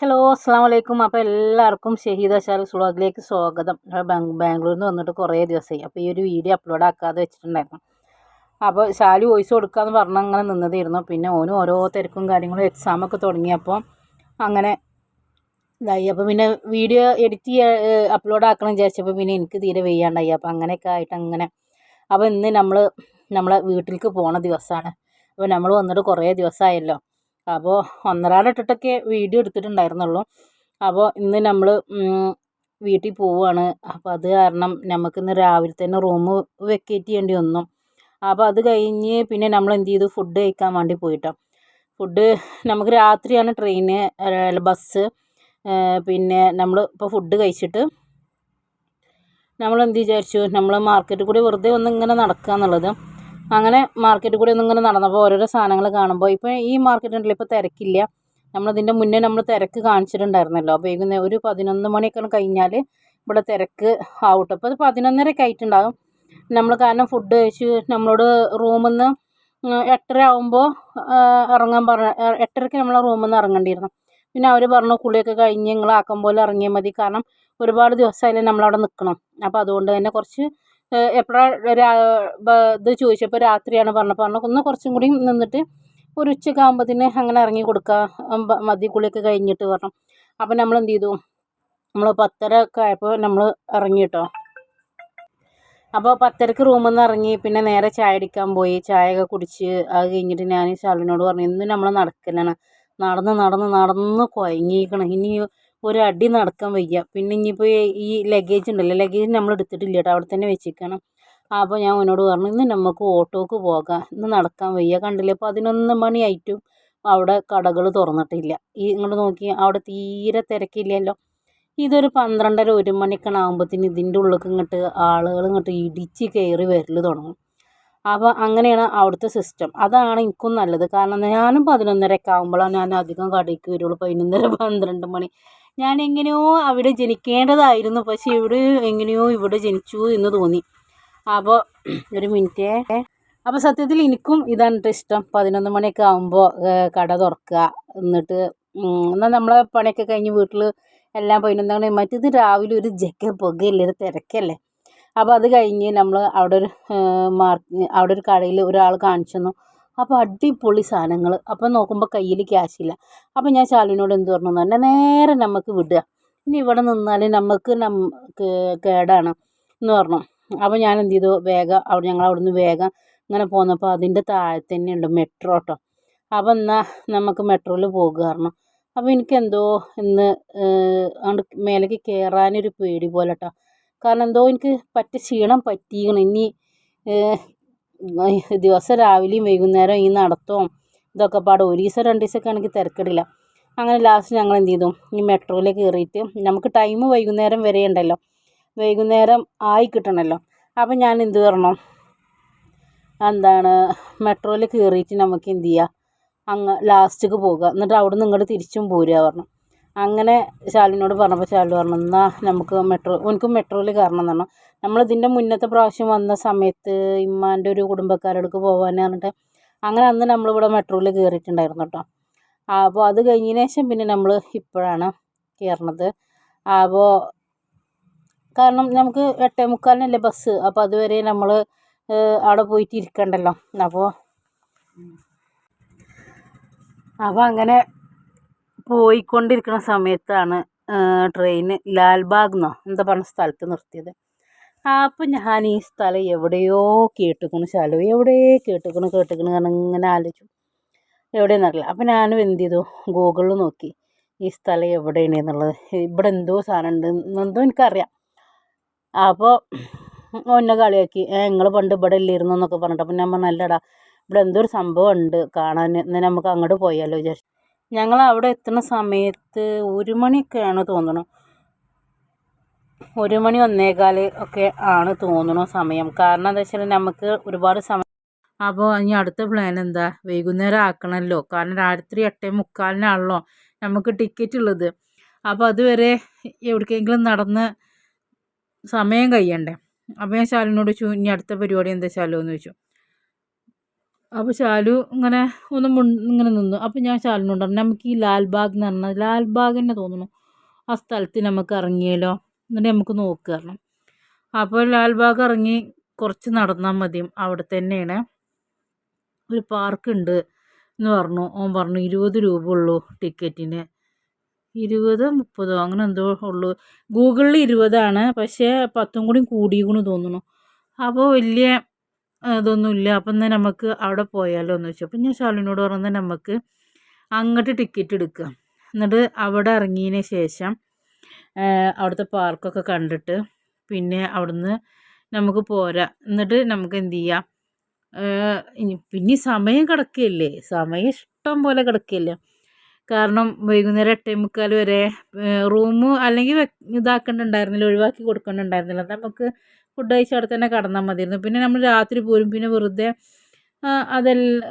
Hello അസ്സാം വലൈക്കും അപ്പോൾ എല്ലാവർക്കും ഷഹീദ ഷാലിസ് വ്ളോഗിലേക്ക് സ്വാഗതം. ബാംഗ്ലൂരിൽ നിന്ന് വന്നിട്ട് കുറേ ദിവസമായി. അപ്പോൾ ഈ ഒരു വീഡിയോ അപ്ലോഡ് ആക്കാതെ വെച്ചിട്ടുണ്ടായിരുന്നു. അപ്പോൾ ശാലു വോയിസ് കൊടുക്കാമെന്ന് പറഞ്ഞ് അങ്ങനെ നിന്നതായിരുന്നു. പിന്നെ ഓനും ഓരോ തിരക്കും കാര്യങ്ങളും എക്സാമൊക്കെ തുടങ്ങിയപ്പോൾ അങ്ങനെ ഇതായി. അപ്പോൾ പിന്നെ വീഡിയോ എഡിറ്റ് ചെയ്യുക അപ്ലോഡ് ആക്കണം വിചാരിച്ചപ്പോൾ പിന്നെ എനിക്ക് തീരെ വെയ്യാണ്ടായി. അപ്പോൾ അങ്ങനെയൊക്കെ ആയിട്ട് അങ്ങനെ. അപ്പോൾ ഇന്ന് നമ്മൾ നമ്മളെ വീട്ടിലേക്ക് പോണ ദിവസമാണ് അപ്പോൾ നമ്മൾ വന്നിട്ട് കുറേ ദിവസമായല്ലോ അപ്പോൾ ഒന്നരാടം ഇട്ടിട്ടൊക്കെ വീഡിയോ എടുത്തിട്ടുണ്ടായിരുന്നുള്ളൂ. അപ്പോൾ ഇന്ന് നമ്മൾ വീട്ടിൽ പോവുകയാണ് അപ്പോൾ അത് കാരണം നമുക്കിന്ന് രാവിലെ തന്നെ റൂം വെക്കേറ്റ് ചെയ്യേണ്ടി വന്നു. അപ്പോൾ അത് കഴിഞ്ഞ് പിന്നെ നമ്മൾ എന്ത് ചെയ്തു ഫുഡ് കഴിക്കാൻ വേണ്ടി പോയിട്ടോ. ഫുഡ് നമുക്ക് രാത്രിയാണ് ട്രെയിന് ബസ് പിന്നെ നമ്മൾ ഇപ്പോൾ ഫുഡ് കഴിച്ചിട്ട് നമ്മൾ എന്ത് വിചാരിച്ചു? നമ്മൾ മാർക്കറ്റിൽ കൂടി വെറുതെ ഒന്ന് ഇങ്ങനെ നടക്കുക എന്നുള്ളത് അങ്ങനെ മാർക്കറ്റിൽ കൂടി ഒന്നും ഇങ്ങനെ നടന്നപ്പോൾ ഓരോരോ സാധനങ്ങൾ കാണുമ്പോൾ ഇപ്പോൾ ഈ മാർക്കറ്റ് ഉണ്ടല്ലോ ഇപ്പോൾ തിരക്കില്ല. നമ്മളതിന്റെ മുന്നേ നമ്മൾ തിരക്ക് കാണിച്ചിട്ടുണ്ടായിരുന്നല്ലോ. അപ്പോൾ വൈകുന്നേരം ഒരു പതിനൊന്ന് മണിയൊക്കെ കഴിഞ്ഞാൽ ഇവിടെ തിരക്ക് ആവട്ടെ അപ്പോൾ അത് പതിനൊന്നരയൊക്കെ ആയിട്ടുണ്ടാകും. നമ്മൾ കാരണം ഫുഡ് കഴിച്ച് നമ്മളോട് റൂമിൽ നിന്ന് എട്ടര ആകുമ്പോൾ ഇറങ്ങാൻ പറഞ്ഞ എട്ടരയ്ക്ക് നമ്മളെ റൂമിൽ നിന്ന് ഇറങ്ങേണ്ടിയിരുന്നു. പിന്നെ അവർ പറഞ്ഞു കുളിയൊക്കെ കഴിഞ്ഞ് നിങ്ങൾ പോലെ ഇറങ്ങിയാൽ മതി. കാരണം ഒരുപാട് ദിവസമായാലും നമ്മളവിടെ നിൽക്കണം അപ്പോൾ അതുകൊണ്ട് തന്നെ കുറച്ച് എപ്പോഴാണ് ഇത് ചോദിച്ചപ്പോൾ രാത്രിയാണ് പറഞ്ഞപ്പോൾ പറഞ്ഞു ഒന്ന് കുറച്ചും കൂടി നിന്നിട്ട് ഒരു ഉച്ചയ്ക്ക് ആകുമ്പോഴത്തേന് അങ്ങനെ ഇറങ്ങി കൊടുക്കുക മതി കുളിയൊക്കെ കഴിഞ്ഞിട്ട് പറഞ്ഞു. അപ്പം നമ്മൾ എന്ത് ചെയ്തു? നമ്മൾ പത്തര ഒക്കെ ആയപ്പോൾ നമ്മൾ ഇറങ്ങി കേട്ടോ. അപ്പോൾ പത്തരക്ക് റൂമിൽ നിന്ന് ഇറങ്ങി പിന്നെ നേരെ ചായ അടിക്കാൻ പോയി. ചായ ഒക്കെ കുടിച്ച് അത് കഴിഞ്ഞിട്ട് ഞാൻ ശാലിനോട് പറഞ്ഞു ഇന്ന് നമ്മൾ നടക്കലാണ്. നടന്ന് നടന്ന് നടന്ന് കുഴങ്ങിയിരിക്കണം ഇനി ഒരു അടി നടക്കാൻ വയ്യ. പിന്നെ ഇനിയിപ്പോൾ ഈ ലഗേജ് ഉണ്ടല്ലോ ലഗേജ് നമ്മൾ എടുത്തിട്ടില്ല കേട്ടോ അവിടെ തന്നെ വെച്ചിരിക്കണം. അപ്പോൾ ഞാൻ അവനോട് പറഞ്ഞു ഇന്ന് നമുക്ക് ഓട്ടോക്ക് പോകാം ഇന്ന് നടക്കാൻ വയ്യ. കണ്ടില്ലേ പതിനൊന്ന് മണിയായിട്ടും അവിടെ കടകൾ തുറന്നിട്ടില്ല. ഈ നിങ്ങൾ നോക്കി അവിടെ തീരെ തിരക്കില്ലല്ലോ. ഇതൊരു പന്ത്രണ്ടര ഒരു മണിക്കണാകുമ്പോഴത്തേന് ഇതിന്റെ ഉള്ളിലേക്ക് ഇങ്ങോട്ട് ആളുകൾ ഇങ്ങോട്ട് ഇടിച്ച് കയറി വരൽ തുടങ്ങും. അപ്പോൾ അങ്ങനെയാണ് അവിടുത്തെ സിസ്റ്റം അതാണ് എനിക്കും നല്ലത്. കാരണം ഞാനും പതിനൊന്നരയൊക്കെ ആകുമ്പോഴാണ് ഞാൻ അധികം കടയ്ക്ക് വരുള്ളൂ. പതിനൊന്നര പന്ത്രണ്ട് മണി. ഞാൻ എങ്ങനെയോ അവിടെ ജനിക്കേണ്ടതായിരുന്നു. പക്ഷേ ഇവിടെ എങ്ങനെയോ ഇവിടെ ജനിച്ചു എന്ന് തോന്നി. അപ്പോൾ ഒരു മിനിറ്റേ. അപ്പോൾ സത്യത്തിൽ എനിക്കും ഇതാണ് ഇഷ്ടം. പതിനൊന്ന് മണിയൊക്കെ ആകുമ്പോൾ കട തുറക്കുക. എന്നിട്ട് എന്നാൽ നമ്മളെ പണിയൊക്കെ കഴിഞ്ഞ് വീട്ടിൽ എല്ലാം പതിനൊന്ന് മണി. മറ്റേത് രാവിലെ ഒരു ജഗ പുകയല്ലേ? ഒരു തിരക്കല്ലേ? അപ്പോൾ അത് കഴിഞ്ഞ് നമ്മൾ അവിടെ ഒരു മാർക്ക് അവിടെ ഒരു കടയിൽ ഒരാൾ കാണിച്ചു തന്നു. അപ്പോൾ അടിപൊളി സാധനങ്ങൾ അപ്പോൾ നോക്കുമ്പോൾ കയ്യിൽ ക്യാഷ് ഇല്ല. അപ്പോൾ ഞാൻ ശാലുവിനോട് എന്ത് പറഞ്ഞു തന്നെ നേരെ നമുക്ക് വിടുക. ഇനി ഇവിടെ നിന്നാൽ നമുക്ക് നമുക്ക് കേടാണ് എന്ന് പറഞ്ഞു. അപ്പോൾ ഞാൻ എന്ത് ചെയ്തു വേഗം അവിടെ ഞങ്ങൾ അവിടുന്ന് വേഗം ഇങ്ങനെ പോന്നപ്പോൾ അതിന്റെ താഴെ തന്നെ ഉണ്ട് മെട്രോ കേട്ടോ അപ്പോൾ എന്നാൽ നമുക്ക് മെട്രോയിൽ പറഞ്ഞു അപ്പോൾ എനിക്കെന്തോ ഇന്ന് അങ്ങോട്ട് മേലേക്ക് കയറാനൊരു പേടി പോലെ കേട്ടോ കാരണം എന്തോ എനിക്ക് പറ്റ ക്ഷീണം പറ്റിയാണ് ഇനി ദിവസം രാവിലെയും വൈകുന്നേരം ഈ നടത്തവും ഇതൊക്കെ പാടും ഒരു ദിവസം രണ്ട് ദിവസമൊക്കെ ആണെങ്കിൽ തിരക്കിടില്ല. അങ്ങനെ ലാസ്റ്റ് ഞങ്ങൾ എന്ത് ചെയ്തു? ഈ മെട്രോയിൽ കയറിയിട്ട് നമുക്ക് ടൈം വൈകുന്നേരം വരെ ഉണ്ടല്ലോ. വൈകുന്നേരം ആയി കിട്ടണമല്ലോ അപ്പം ഞാൻ എന്ത് പറഞ്ഞു? എന്താണ് മെട്രോയിൽ കയറിയിട്ട് നമുക്ക് എന്ത് ചെയ്യുക അങ്ങ് ലാസ്റ്റിക്ക് പോകുക എന്നിട്ട് അവിടെ നിന്ന് ഇങ്ങോട്ട് തിരിച്ചും പോരുക പറഞ്ഞു. അങ്ങനെ ശാലുവിനോട് പറഞ്ഞപ്പോൾ ശാലു പറഞ്ഞു എന്നാൽ നമുക്ക് മെട്രോ എനിക്കും മെട്രോയിൽ കയറണം എന്ന് പറഞ്ഞു. നമ്മൾ ഇതിന്റെ മുന്നത്തെ പ്രാവശ്യം വന്ന സമയത്ത് ഇമ്മാന്റെ ഒരു കുടുംബക്കാരടുക്ക് പോകാൻ പറഞ്ഞിട്ട് അങ്ങനെ അന്ന് നമ്മളിവിടെ മെട്രോയിൽ കയറിയിട്ടുണ്ടായിരുന്നു കേട്ടോ. അപ്പോൾ അത് കഴിഞ്ഞതിന് ശേഷം പിന്നെ നമ്മൾ ഇപ്പോഴാണ് കയറണത്. അപ്പോൾ കാരണം നമുക്ക് എട്ടേ മുക്കാലിനല്ലേ ബസ് അപ്പോൾ അതുവരെ നമ്മൾ അവിടെ പോയിട്ട് ഇരിക്കണ്ടല്ലോ അപ്പോൾ അപ്പോൾ അങ്ങനെ പോയിക്കൊണ്ടിരിക്കുന്ന സമയത്താണ് ട്രെയിൻ ലാൽബാഗ് എന്നോ എന്താ പറഞ്ഞ സ്ഥലത്ത് നിർത്തിയത്. അപ്പോൾ ഞാൻ ഈ സ്ഥലം എവിടെയോ കേട്ടുക്കണു ശാലു എവിടെ കേട്ടുക്കണു കേട്ടുക്കണു കാരണം ഇങ്ങനെ ആലോചിച്ചു. എവിടെയെന്നറിയില്ല അപ്പം ഞാനും എന്ത് ചെയ്തു? ഗൂഗിളിൽ നോക്കി. ഈ സ്ഥലം എവിടെയാണ് എന്നുള്ളത്. ഇവിടെ എന്തോ സാധനം ഉണ്ട് എന്തോ എനിക്കറിയാം. അപ്പോൾ ഒന്നെ കളിയാക്കി. നിങ്ങൾ പണ്ട് ഇവിടെ ഇല്ലായിരുന്നു എന്നൊക്കെ പറഞ്ഞിട്ട്. അപ്പം ഞാൻ പറഞ്ഞു അല്ലടാ ഇവിടെ എന്തോ ഒരു സംഭവം ഉണ്ട് കാണാൻ. എന്നാൽ നമുക്ക് അങ്ങോട്ട് പോയാലോ വിചാരിച്ചു. ഞങ്ങൾ അവിടെ എത്തുന്ന സമയത്ത് ഒരു മണിയൊക്കെയാണ് തോന്നുന്നു ഒരു മണി ഒന്നേകാൽ ഒക്കെ ആണ് തോന്നുന്നു സമയം. കാരണം എന്താ വെച്ചാൽ നമുക്ക് ഒരുപാട് സമയം അപ്പോൾ ഇനി അടുത്ത പ്ലാൻ എന്താ? വൈകുന്നേരം ആക്കണമല്ലോ കാരണം രാത്രി എട്ടേ മുക്കാലിനാണല്ലോ നമുക്ക് ടിക്കറ്റ് ഉള്ളത്. അപ്പോൾ അതുവരെ എവിടേക്കെങ്കിലും നടന്ന് സമയം കഴിയണ്ടേ? അപ്പോൾ ഞാൻ ശാലിനോട് ചോദിച്ചു ഇനി അടുത്ത പരിപാടി എന്താ ശാലോ? എന്ന് ചോദിച്ചു. അപ്പോൾ ശാലു ഇങ്ങനെ ഒന്ന് ഇങ്ങനെ നിന്നു. അപ്പോൾ ഞാൻ ശാലുവിനോട് പറഞ്ഞു നമുക്ക് ഈ ലാൽബാഗ് എന്ന് പറഞ്ഞാൽ ലാൽബാഗ് തന്നെ തോന്നുന്നു. ആ സ്ഥലത്ത് നമുക്ക് ഇറങ്ങിയാലോ എന്നിട്ട് നമുക്ക് നോക്കുകയായിരുന്നു അപ്പോൾ ലാൽബാഗ് ഇറങ്ങി കുറച്ച് നടന്നാൽ മതി. അവിടെ തന്നെയാണ്. ഒരു പാർക്ക് ഉണ്ട് എന്ന് പറഞ്ഞു. ഓൻ പറഞ്ഞു ഇരുപത് രൂപ ഉള്ളൂ ടിക്കറ്റിന്. ഇരുപത് മുപ്പതോ അങ്ങനെ എന്തോ ഉള്ളൂ. ഗൂഗിളിൽ ഇരുപതാണ്. പക്ഷേ പത്തും കൂടി തോന്നുന്നു. അപ്പോൾ വലിയ ഇതൊന്നുമില്ല അപ്പം എന്നാൽ നമുക്ക് അവിടെ പോയാലോ എന്ന് വെച്ചു അപ്പം ഞാൻ ശാലുവിനോട് പറഞ്ഞാൽ നമുക്ക് അങ്ങോട്ട് ടിക്കറ്റ് എടുക്കുക എന്നിട്ട് അവിടെ ഇറങ്ങിയതിന് ശേഷം അവിടുത്തെ പാർക്കൊക്കെ കണ്ടിട്ട് പിന്നെ അവിടുന്ന് നമുക്ക് പോരാ. എന്നിട്ട് നമുക്ക് എന്ത് ചെയ്യാം? പിന്നെ സമയം കിടക്കുകയല്ലേ സമയം ഇഷ്ടം പോലെ കിടക്കുകയല്ലേ കാരണം വൈകുന്നേരം എട്ടേ മുക്കാൽ വരെ റൂം അല്ലെങ്കിൽ ഇതാക്കേണ്ടിണ്ടായിരുന്നില്ല ഒഴിവാക്കി കൊടുക്കേണ്ടിണ്ടായിരുന്നില്ല. നമുക്ക് ഫുഡ് കഴിച്ച് അവിടെ തന്നെ കിടന്നാൽ മതിയായിരുന്നു. പിന്നെ നമ്മൾ രാത്രി പോരും. പിന്നെ വെറുതെ അതെല്ലാം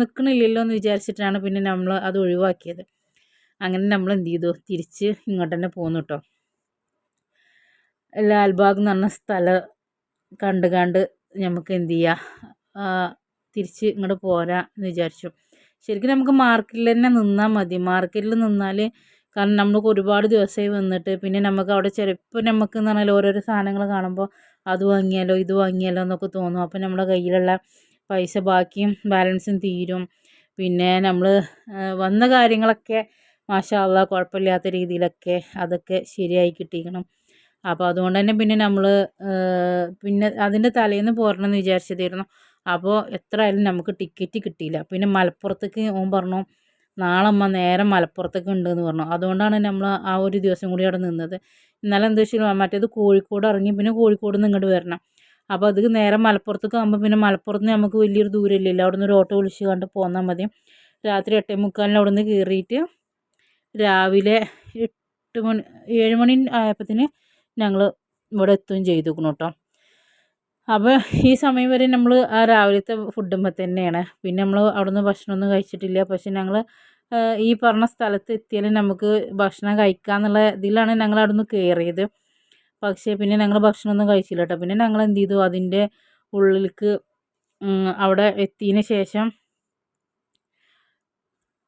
നിൽക്കണില്ലല്ലോ എന്ന് വിചാരിച്ചിട്ടാണ് പിന്നെ നമ്മൾ അത് ഒഴിവാക്കിയത്. അങ്ങനെ നമ്മൾ എന്ത് ചെയ്തു? തിരിച്ച് ഇങ്ങോട്ട് തന്നെ പോന്നു കേട്ടോ ലാൽബാഗ് എന്ന് പറഞ്ഞ സ്ഥലം കണ്ട് കണ്ട് നമുക്ക് എന്ത് ചെയ്യുക തിരിച്ച് ഇങ്ങോട്ട് പോരാ എന്ന് വിചാരിച്ചു. ശരിക്കും നമുക്ക് മാർക്കറ്റിൽ തന്നെ നിന്നാൽ മതി. മാർക്കറ്റിൽ നിന്നാൽ കാരണം നമുക്ക് ഒരുപാട് ദിവസമായി വന്നിട്ട് പിന്നെ നമുക്ക് അവിടെ ചിലപ്പോൾ നമുക്ക് എന്ന് പറഞ്ഞാൽ ഓരോരോ സാധനങ്ങൾ കാണുമ്പോൾ അത് വാങ്ങിയാലോ ഇത് വാങ്ങിയാലോ എന്നൊക്കെ തോന്നും. അപ്പോൾ നമ്മുടെ കയ്യിലുള്ള പൈസ ബാക്കിയും ബാലൻസും തീരും. പിന്നെ നമ്മൾ വന്ന കാര്യങ്ങളൊക്കെ മാഷാ അള്ളാ കുഴപ്പമില്ലാത്ത രീതിയിലൊക്കെ അതൊക്കെ ശരിയായി കിട്ടിയിരിക്കണം. അപ്പോൾ അതുകൊണ്ട് തന്നെ പിന്നെ നമ്മൾ പിന്നെ അതിന്റെ തലേന്ന് പോരണം എന്ന് വിചാരിച്ചതായിരുന്നു. അപ്പോൾ എത്ര ആയാലും നമുക്ക് ടിക്കറ്റ് കിട്ടിയില്ല. പിന്നെ മലപ്പുറത്തേക്ക് ഓൻ പറഞ്ഞു നാളെ അമ്മ നേരെ മലപ്പുറത്തേക്ക് ഉണ്ടെന്ന് പറഞ്ഞു. അതുകൊണ്ടാണ് നമ്മൾ ആ ഒരു ദിവസം കൂടി അവിടെ നിന്നത്. ഇന്നലെ എന്താ വെച്ചാൽ മറ്റേത് കോഴിക്കോട് ഇറങ്ങി പിന്നെ കോഴിക്കോട് നിന്ന് ഇങ്ങോട്ട് വരണം. അപ്പോൾ അത് നേരെ മലപ്പുറത്തേക്ക് ആകുമ്പോൾ പിന്നെ മലപ്പുറത്ത് നിന്ന് നമുക്ക് വലിയൊരു ദൂരമില്ലല്ലോ അവിടെ നിന്ന് ഒരു ഓട്ടോ വിളിച്ച് കണ്ട് പോന്നാൽ മതി. രാത്രി എട്ടേ മുക്കാലിന് അവിടെ നിന്ന് കയറിയിട്ട് രാവിലെ എട്ട് മണി ഏഴ് മണി ആയപ്പത്തിന് ഞങ്ങൾ ഇവിടെ എത്തുകയും ചെയ്തു കേട്ടോ അപ്പോൾ ഈ സമയം വരെ നമ്മൾ ആ രാവിലത്തെ ഫുഡുമ്പോൾ തന്നെയാണ്. പിന്നെ നമ്മൾ അവിടുന്ന് ഭക്ഷണമൊന്നും കഴിച്ചിട്ടില്ല. പക്ഷെ ഞങ്ങൾ ഈ പറഞ്ഞ സ്ഥലത്ത് എത്തിയാലും നമുക്ക് ഭക്ഷണം കഴിക്കാമെന്നുള്ള ഇതിലാണ് ഞങ്ങൾ അവിടുന്ന് കയറിയത് പക്ഷേ പിന്നെ ഞങ്ങൾ ഭക്ഷണമൊന്നും കഴിച്ചില്ല കേട്ടോ പിന്നെ ഞങ്ങൾ എന്ത് ചെയ്തു? അതിന്റെ ഉള്ളിലേക്ക് അവിടെ എത്തിയതിന് ശേഷം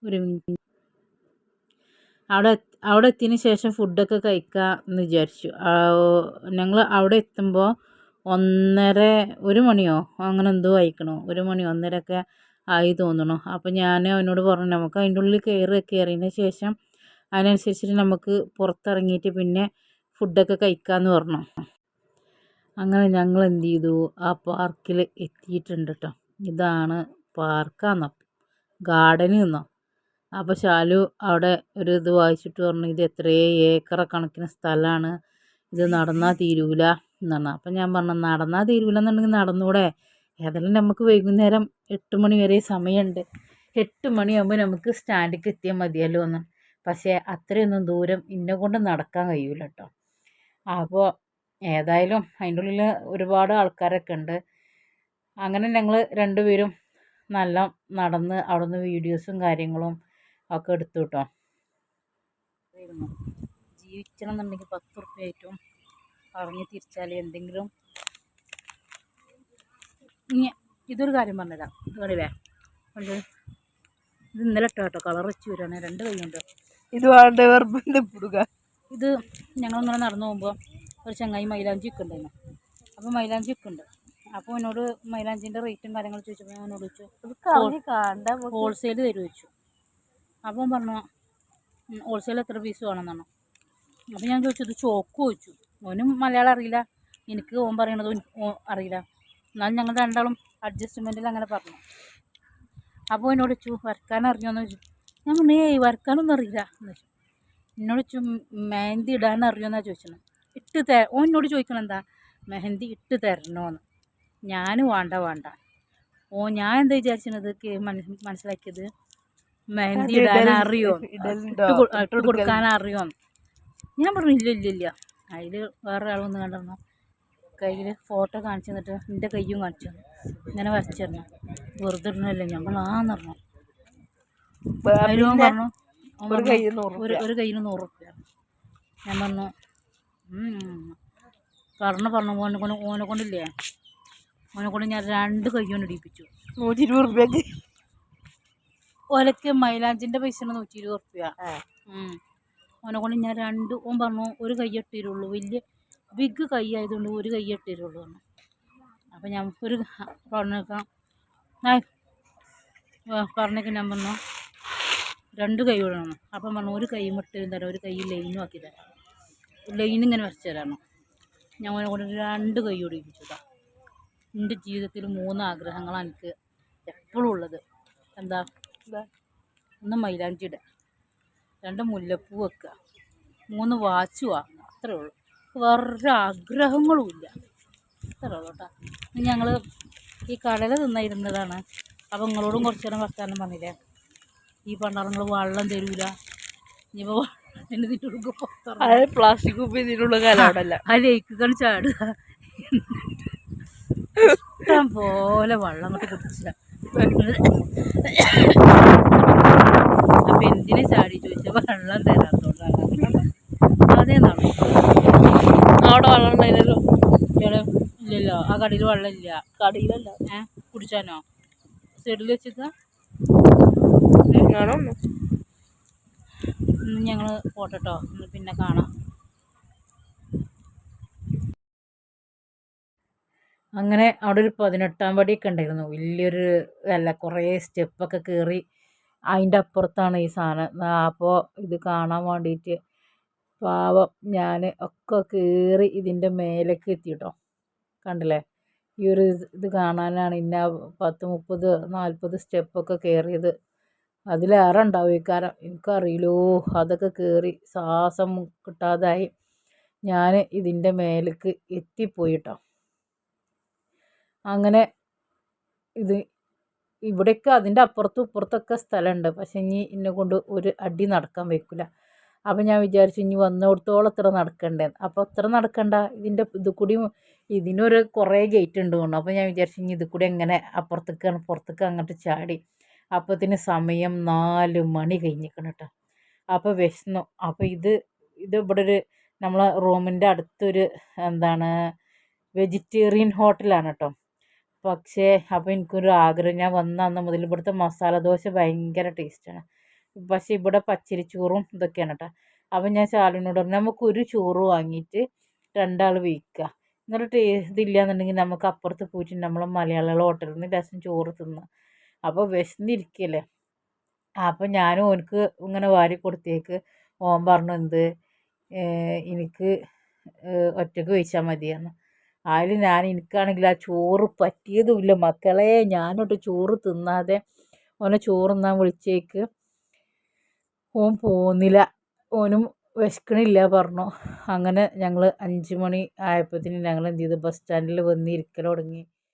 ഒരു മിനിറ്റ്. അവിടെ അവിടെ എത്തിയതിന് ശേഷം ഫുഡൊക്കെ കഴിക്കാം എന്ന് വിചാരിച്ചു ഞങ്ങൾ അവിടെ എത്തുമ്പോൾ ഒന്നര ഒരു മണിയോ? അങ്ങനെ എന്തോ ആയിക്കണു. ഒരു മണി ഒന്നരയൊക്കെ ആയി തോന്നണു. അപ്പോൾ ഞാൻ അവനോട് പറഞ്ഞു നമുക്ക് അതിന്റെ ഉള്ളിൽ കയറി കയറിയതിന് ശേഷം അതിനനുസരിച്ചിട്ട് നമുക്ക് പുറത്തിറങ്ങിയിട്ട് പിന്നെ ഫുഡൊക്കെ കഴിക്കാമെന്ന് പറഞ്ഞു. അങ്ങനെ ഞങ്ങൾ എന്ത് ചെയ്തു? ആ പാർക്കിൽ എത്തിയിട്ടുണ്ട് കേട്ടോ ഇതാണ് പാർക്കാന്നോ ഗാർഡനിൽ നിന്നോ അപ്പോൾ ശാലു അവിടെ ഒരു ഇത് വായിച്ചിട്ട് പറഞ്ഞു ഇത് എത്രയോ ഏക്കറ കണക്കിന് സ്ഥലമാണ്? ഇത് നടന്നാൽ തീരൂല എന്നാണ്. അപ്പം ഞാൻ പറഞ്ഞു നടന്നാൽ തീരൂല എന്നുണ്ടെങ്കിൽ നടന്നൂടെ. ഏതായാലും നമുക്ക് വൈകുന്നേരം എട്ട് മണി വരെ സമയമുണ്ട്. എട്ട് മണിയാകുമ്പോൾ നമുക്ക് സ്റ്റാൻഡിലേക്ക് എത്തിയാൽ മതിയല്ലോ എന്ന്. പക്ഷേ അത്രയൊന്നും ദൂരം ഇന്നെ കൊണ്ട് നടക്കാൻ കഴിയൂല കേട്ടോ. അപ്പോൾ ഏതായാലും അതിന്റെ ഉള്ളിൽ ഒരുപാട് ആൾക്കാരൊക്കെ ഉണ്ട്. അങ്ങനെ ഞങ്ങൾ രണ്ടുപേരും നല്ല നടന്ന് അവിടുന്ന് വീഡിയോസും കാര്യങ്ങളും ഒക്കെ എടുത്തു കേട്ടോ. ജീവിക്കണം എന്നുണ്ടെങ്കിൽ പത്ത് റുപ്യ ആയിട്ടും പറഞ്ഞ് തിരിച്ചാൽ എന്തെങ്കിലും ഇനി ഇതൊരു കാര്യം പറഞ്ഞുതരാം. കണ്ടില്ലേ? കണ്ട്? ഇത് ഇന്നലെ ഇട്ടോ കേട്ടോ. കളർ വെച്ച് വരികയാണ് രണ്ട് കൈയുണ്ട്. ഇത് വേണ്ട? നിർബന്ധപ്പെടുക ഇത് ഞങ്ങളിങ്ങനെ നടന്നു പോകുമ്പോൾ ഒരു ചങ്ങായി മൈലാഞ്ചി ഒക്കെ ഉണ്ടായിരുന്നു അപ്പോൾ മൈലാഞ്ചി ഒക്കെ ഉണ്ട് അപ്പോൾ എന്നോട് മൈലാഞ്ചിന്റെ റേറ്റും കാര്യങ്ങളും ചോദിച്ചപ്പോൾ ഞാൻ എന്നോട് ചോദിച്ചു ഹോൾസെയിൽ തരുമോ ചോദിച്ചു. അപ്പം പറഞ്ഞു ഹോൾസെയിൽ എത്ര പീസ് വേണമെന്നാണ് അപ്പോൾ ഞാൻ ചോദിച്ചു ഇത് ചോക്ക് ചോദിച്ചു. ഓനും മലയാളം അറിയില്ല. എനിക്ക് ഓൻ പറയണത് അറിയില്ല. എന്നാലും ഞങ്ങൾ രണ്ടാളും അഡ്ജസ്റ്റ്മെന്റിൽ അങ്ങനെ പറഞ്ഞു. അപ്പോൾ എന്നോട് ചു വരക്കാൻ അറിഞ്ഞോന്ന് ചോദിച്ചു. ഞാൻ പറഞ്ഞു ഏയ് വരക്കാനൊന്നും അറിയില്ല. എന്ന് വെച്ചു എന്നോട് ചു മെഹന്തി ഇടാൻ അറിയുമെന്നാ ചോദിച്ചത്. ഇട്ട് തേ ഓൻ എന്നോട് ചോദിക്കണം എന്താ? മെഹന്തി ഇട്ട് തരണോന്ന്. ഞാൻ വേണ്ട വേണ്ട. ഓ ഞാൻ എന്താ വിചാരിച്ചത്? മനസ്സിലാക്കിയത്? മെഹന്തി ഇടാൻ അറിയോ ഇട്ട് കൊടുക്കാൻ അറിയോ ഞാൻ പറഞ്ഞു ഇല്ല ഇല്ല ഇല്ല. അതിൽ വേറെ ആളൊന്ന് കണ്ടിരുന്നു കയ്യിൽ ഫോട്ടോ കാണിച്ചു തന്നിട്ട് എന്റെ കയ്യും കാണിച്ചു തന്നു. ഇങ്ങനെ വരച്ചു തരണം വെറുതെ ഇടണല്ലേ ഞങ്ങൾ ആന്ന് പറഞ്ഞു. അതിലും പറഞ്ഞു ഒരു കയ്യിൽ നൂറ് ഒരു ഒരു കയ്യിൽ നൂറ് റുപ്യ. ഞാൻ പറഞ്ഞു പറഞ്ഞു പറഞ്ഞു ഓനെ കൊണ്ട് ഓനെ കൊണ്ടില്ലേ? ഓനെ കൊണ്ട് ഞാൻ രണ്ട് കൈ കൊണ്ട് ഇടിപ്പിച്ചു. നൂറ്റി ഇരുപത് റുപ്യക്ക്. ഓലക്ക് മൈലാഞ്ചിന്റെ പൈസ നൂറ്റി ഇരുപത് റുപ്യ. ഓനെ കൊണ്ട് ഞാൻ രണ്ട് ഓൻ പറഞ്ഞു ഒരു കൈ ഇട്ടിരുള്ളൂ. വലിയ ബിഗ് കൈ ആയതുകൊണ്ട് ഒരു കൈ ഇട്ടിരുള്ളൂ പറഞ്ഞു. അപ്പം ഞാൻ ഒരു പറഞ്ഞേക്കാം. പറഞ്ഞേക്ക് ഞാൻ പറഞ്ഞു. രണ്ട് കൈ വിടണം അപ്പം പറഞ്ഞു ഒരു കൈ മുട്ടയും തരാം ഒരു കൈ ലൈനും ആക്കി തരാം. ലൈൻ ഇങ്ങനെ വരച്ച് തരാണ് ഞാൻ അവനെ കൊണ്ട് രണ്ട് കൈ ഒടിപ്പിച്ചതാ എന്റെ ജീവിതത്തിൽ മൂന്ന് ആഗ്രഹങ്ങളാണ് എനിക്ക് എപ്പോഴും ഉള്ളത്. എന്താ? ഒന്ന് മൈലാഞ്ചിയുടെ രണ്ട് മുല്ലപ്പൂ വെക്കുക. മൂന്ന് വാച്ച് വാങ്ങുക. അത്രേ ഉള്ളൂ. വേറൊരു ആഗ്രഹങ്ങളും ഇല്ല. അത്രേ ഉള്ളൂ കേട്ടോ. ഞങ്ങൾ ഈ കടല തിന്നായിരുന്നതാണ്. അപ്പം നിങ്ങളോടും കുറച്ച് നേരം വർത്താനം പറഞ്ഞില്ലേ? ഈ പണ്ടാറങ്ങൾ വെള്ളം തരൂല. ഇനിയിപ്പോൾ തിരിച്ചു പുറത്തിറങ്ങും. പ്ലാസ്റ്റിക് കുപ്പി ഇതിനുള്ള കാലം അവിടെ അല്ല. ആ ലേക്കുകൾ ചാടുക. ഇഷ്ടം പോലെ വെള്ളം കൊണ്ട് കുടിച്ചില്ല. എന്തിനു ചാടി ചോദിച്ചാൽ വെള്ളം തരാത്തോണ്ടാണ്. അതേ അവിടെ വെള്ളം ഉണ്ടായില്ലല്ലോ ഇല്ലല്ലോ. ആ കടയിൽ വെള്ളം ഇല്ല. കടയിലല്ല. ഏ? കുടിച്ചാനോ? സൈഡിൽ വെച്ചിട്ടാ ഇന്ന് ഞങ്ങൾ പോട്ടോ ഇന്ന് പിന്നെ കാണാം. അങ്ങനെ അവിടെ ഒരു പതിനെട്ടാം പടിയൊക്കെ ഉണ്ടായിരുന്നു. വലിയൊരു അല്ല കുറേ സ്റ്റെപ്പൊക്കെ കയറി അതിന്റെ അപ്പുറത്താണ് ഈ സാധനം അപ്പോൾ ഇത് കാണാൻ വേണ്ടിയിട്ട് പാവം ഞാൻ ഒക്കെ കയറി ഇതിന്റെ മേലേക്ക് എത്തി കേട്ടോ കണ്ടില്ലേ? ഈ ഒരു ഇത് കാണാനാണ് ഇന്ന പത്ത് മുപ്പത് നാൽപ്പത് സ്റ്റെപ്പൊക്കെ കയറിയത് അതിലേറെ ഉണ്ടാവും ഈ കാരം എനിക്കറിയില്ലോ അതൊക്കെ കയറി ശ്വാസം കിട്ടാതായി ഞാൻ ഇതിന്റെ മേലേക്ക് എത്തിപ്പോയി കേട്ടോ അങ്ങനെ ഇത് ഇവിടെയൊക്കെ അതിന്റെ അപ്പുറത്തും ഇപ്പുറത്തൊക്കെ സ്ഥലമുണ്ട്. പക്ഷേ ഇനി എന്നെ കൊണ്ട് ഒരു അടി നടക്കാൻ വയ്ക്കില്ല അപ്പം ഞാൻ വിചാരിച്ചു ഇനി വന്നിടത്തോളം ഇത്ര നടക്കണ്ടേ. അപ്പോൾ ഇത്ര നടക്കണ്ട. ഇതിന്റെ ഇത് കൂടി ഇതിനൊരു കുറേ ഗേറ്റ് ഉണ്ട് തോന്നുന്നു. അപ്പോൾ ഞാൻ വിചാരിച്ചു ഇനി ഇത് കൂടി എങ്ങനെ അപ്പുറത്തേക്ക് പുറത്തേക്ക് അങ്ങോട്ട് ചാടി. അപ്പത്തിന് സമയം നാല് മണി കഴിഞ്ഞിരിക്കണം കേട്ടോ. അപ്പോൾ വിശന്നു. അപ്പോൾ ഇത് ഇത് ഇവിടെ ഒരു നമ്മളെ റൂമിന്റെ അടുത്തൊരു എന്താണ് വെജിറ്റേറിയൻ ഹോട്ടലാണ് കേട്ടോ. പക്ഷേ അപ്പോൾ എനിക്കൊരു ആഗ്രഹം. ഞാൻ വന്ന അന്ന് മുതൽ ഇവിടുത്തെ മസാല ദോശ ഭയങ്കര ടേസ്റ്റാണ് പക്ഷേ ഇവിടെ പച്ചരിച്ചോറും ഇതൊക്കെയാണ് കേട്ടോ അപ്പം ഞാൻ ശാലിനോട് പറഞ്ഞു നമുക്ക് ഒരു ചോറ് വാങ്ങിയിട്ട് രണ്ടാൾ വയ്ക്കുക എന്നിട്ട് ടേ ഇതില്ല എന്നുണ്ടെങ്കിൽ നമുക്ക് അപ്പുറത്ത് പോയിട്ട് നമ്മൾ മലയാളികൾ ഹോട്ടലിൽ നിന്ന് രസം ചോറ് തിന്നാം. അപ്പോൾ വിശന്നിരിക്കല്ലേ. അപ്പം ഞാനും ഓനക്ക് ഇങ്ങനെ വാരി കൊടുത്തേക്ക്. ഓൻ പറഞ്ഞു എന്ത്? എനിക്ക് ഒറ്റയ്ക്ക് കഴിച്ചാൽ മതിയെന്ന്. അതിൽ ഞാൻ എനിക്കാണെങ്കിൽ ആ ചോറ് പറ്റിയതുമില്ല. മക്കളെ ഞാനൊട്ട് ചോറ് തിന്നാതെ ഓനെ ചോറ് തിന്നാൻ വിളിച്ചേക്ക്. ഓൻ പോന്നില്ല. ഓനും വിശക്കണില്ല പറഞ്ഞു. അങ്ങനെ ഞങ്ങൾ അഞ്ച് മണി ആയപ്പോഴത്തേനും ഞങ്ങൾ എന്ത് ചെയ്തു? ബസ് സ്റ്റാൻഡിൽ വന്ന് ഇരിക്കൽ തുടങ്ങി.